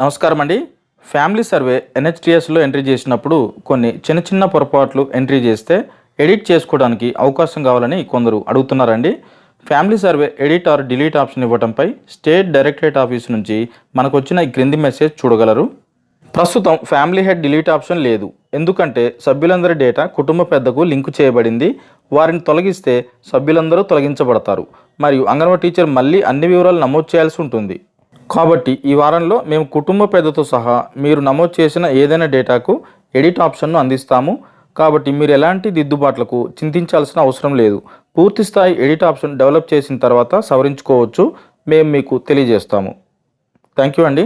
నమస్కారం అండి. Family survey ఎన్హెచ్టిఎస్లో entry చేసినప్పుడు కొన్ని చిన్న చిన్న పొరపాట్లు ఎంట్రీ చేస్తే ఎడిట్ చేసుకోవడానికి అవకాశం కావాలని కొందరు అడుగుతున్నారండి. Family survey edit or delete option ఇవ్వడంపై state directorate office నుంచి మనకు వచ్చిన ఈ క్రింది మెసేజ్ చూడగలరు. ప్రస్తుతం ఫ్యామిలీ హెడ్ డిలీట్ ఆప్షన్ లేదు. ఎందుకంటే సభ్యులందరి డేటా కుటుంబ పెద్దకు లింకు చేయబడింది. వారిని తొలగిస్తే సభ్యులందరూ తొలగించబడతారు. మరియు అంగన్వాడీ టీచర్ మళ్ళీ అన్ని వివరాలు నమోదు చేయాల్సి ఉంటుంది. కాబట్టి ఈ వారంలో మేము కుటుంబ పెద్దతో సహా మీరు నమోదు చేసిన ఏదైనా డేటాకు ఎడిట్ ఆప్షన్ను అందిస్తాము. కాబట్టి మీరు ఎలాంటి దిద్దుబాట్లకు చింతించాల్సిన అవసరం లేదు. పూర్తి స్థాయి ఎడిట్ ఆప్షన్ డెవలప్ చేసిన తర్వాత సవరించుకోవచ్చు. మేము మీకు తెలియజేస్తాము. థ్యాంక్ యూ అండి.